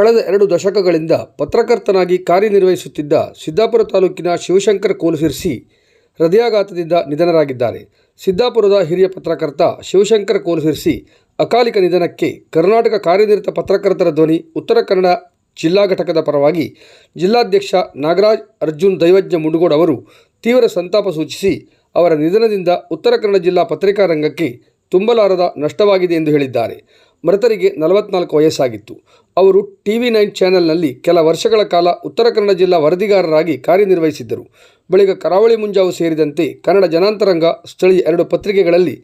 ಕಳೆದ ಎರಡು ದಶಕಗಳಿಂದ ಪತ್ರಕರ್ತನಾಗಿ ಕಾರ್ಯನಿರ್ವಹಿಸುತ್ತಿದ್ದ ಸಿದ್ದಾಪುರ ತಾಲೂಕಿನ ಶಿವಶಂಕರ್ ಕೋಲಸಿರ್ಸಿ ಹೃದಯಾಘಾತದಿಂದ ನಿಧನರಾಗಿದ್ದಾರೆ. ಸಿದ್ದಾಪುರದ ಹಿರಿಯ ಪತ್ರಕರ್ತ ಶಿವಶಂಕರ್ ಕೋಲಸಿರ್ಸಿ ಅಕಾಲಿಕ ನಿಧನಕ್ಕೆ ಕರ್ನಾಟಕ ಕಾರ್ಯನಿರತ ಪತ್ರಕರ್ತರ ಧ್ವನಿ, ಉತ್ತರ ಕನ್ನಡ ಜಿಲ್ಲಾ ಘಟಕದ ಪರವಾಗಿ ಜಿಲ್ಲಾಧ್ಯಕ್ಷ ನಾಗರಾಜ್ ಅರ್ಜುನ್ ದೈವಜ್ಞ ಮುಂಡುಗೋಡ್ ಅವರು ತೀವ್ರ ಸಂತಾಪ ಸೂಚಿಸಿ ಅವರ ನಿಧನದಿಂದ ಉತ್ತರ ಕನ್ನಡ ಜಿಲ್ಲಾ ಪತ್ರಿಕಾ ರಂಗಕ್ಕೆ ತುಂಬಲಾರದ ನಷ್ಟವಾಗಿದೆ ಎಂದು ಹೇಳಿದ್ದಾರೆ. ಮೃತರಿಗೆ ನಲವತ್ನಾಲ್ಕು ವಯಸ್ಸಾಗಿತ್ತು. ಅವರು ಟಿ ವಿ ನೈನ್ ಚಾನೆಲ್ನಲ್ಲಿ ಕೆಲ ವರ್ಷಗಳ ಕಾಲ ಉತ್ತರ ಕನ್ನಡ ಜಿಲ್ಲಾ ವರದಿಗಾರರಾಗಿ ಕಾರ್ಯನಿರ್ವಹಿಸಿದ್ದರು. ಬಳಿಕ ಕರಾವಳಿ ಮುಂಜಾವು ಸೇರಿದಂತೆ ಕನ್ನಡ ಜನಾಂತರಂಗ ಸ್ಥಳೀಯ ಎರಡು ಪತ್ರಿಕೆಗಳಲ್ಲಿ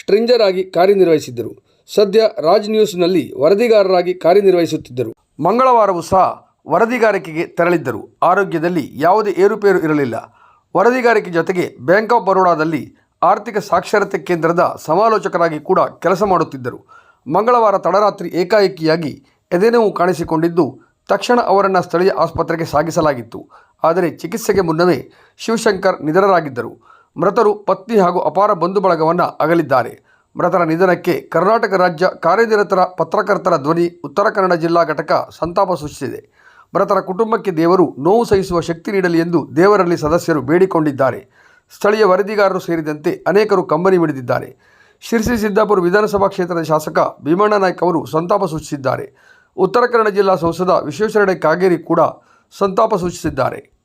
ಸ್ಟ್ರಿಂಜರ್ ಆಗಿ ಕಾರ್ಯನಿರ್ವಹಿಸಿದ್ದರು. ಸದ್ಯ ರಾಜ್ ನ್ಯೂಸ್ನಲ್ಲಿ ವರದಿಗಾರರಾಗಿ ಕಾರ್ಯನಿರ್ವಹಿಸುತ್ತಿದ್ದರು. ಮಂಗಳವಾರವೂ ಸಹ ವರದಿಗಾರಿಕೆಗೆ ತೆರಳಿದ್ದರು. ಆರೋಗ್ಯದಲ್ಲಿ ಯಾವುದೇ ಏರುಪೇರು ಇರಲಿಲ್ಲ. ವರದಿಗಾರಿಕೆ ಜೊತೆಗೆ ಬ್ಯಾಂಕ್ ಆಫ್ ಬರೋಡಾದಲ್ಲಿ ಆರ್ಥಿಕ ಸಾಕ್ಷರತೆ ಕೇಂದ್ರದ ಸಮಾಲೋಚಕರಾಗಿ ಕೂಡ ಕೆಲಸ ಮಾಡುತ್ತಿದ್ದರು. ಮಂಗಳವಾರ ತಡರಾತ್ರಿ ಏಕಾಏಕಿಯಾಗಿ ಎದೆನೋವು ಕಾಣಿಸಿಕೊಂಡಿದ್ದು, ತಕ್ಷಣ ಅವರನ್ನು ಸ್ಥಳೀಯ ಆಸ್ಪತ್ರೆಗೆ ಸಾಗಿಸಲಾಗಿತ್ತು. ಆದರೆ ಚಿಕಿತ್ಸೆಗೆ ಮುನ್ನವೇ ಶಿವಶಂಕರ್ ನಿಧನರಾಗಿದ್ದರು. ಮೃತರು ಪತ್ನಿ ಹಾಗೂ ಅಪಾರ ಬಂಧು ಬಳಗವನ್ನು ಅಗಲಿದ್ದಾರೆ. ಮೃತರ ನಿಧನಕ್ಕೆ ಕರ್ನಾಟಕ ರಾಜ್ಯ ಕಾರ್ಯನಿರತರ ಪತ್ರಕರ್ತರ ಧ್ವನಿ ಉತ್ತರ ಕನ್ನಡ ಜಿಲ್ಲಾ ಘಟಕ ಸಂತಾಪ ಸೂಚಿಸಿದೆ. ಮೃತರ ಕುಟುಂಬಕ್ಕೆ ದೇವರು ನೋವು ಸಹಿಸುವ ಶಕ್ತಿ ನೀಡಲಿ ಎಂದು ದೇವರಲ್ಲಿ ಸದಸ್ಯರು ಬೇಡಿಕೊಂಡಿದ್ದಾರೆ. ಸ್ಥಳೀಯ ವರದಿಗಾರರು ಸೇರಿದಂತೆ ಅನೇಕರು ಕಂಬನಿ ಮಿಡಿದಿದ್ದಾರೆ ಶಿರಸಿ ಸಿದ್ದಾಪುರ ವಿಧಾನಸಭಾ ಕ್ಷೇತ್ರದ ಶಾಸಕ ಭೀಮಣ್ಣ ನಾಯ್ಕ ಅವರು ಸಂತಾಪ ಸೂಚಿಸಿದ್ದಾರೆ. ಉತ್ತರ ಕನ್ನಡ ಜಿಲ್ಲಾ ಸಂಸದ ವಿಶ್ವೇಶ್ವರ ಕಾಗೇರಿ ಕೂಡ ಸಂತಾಪ ಸೂಚಿಸಿದ್ದಾರೆ.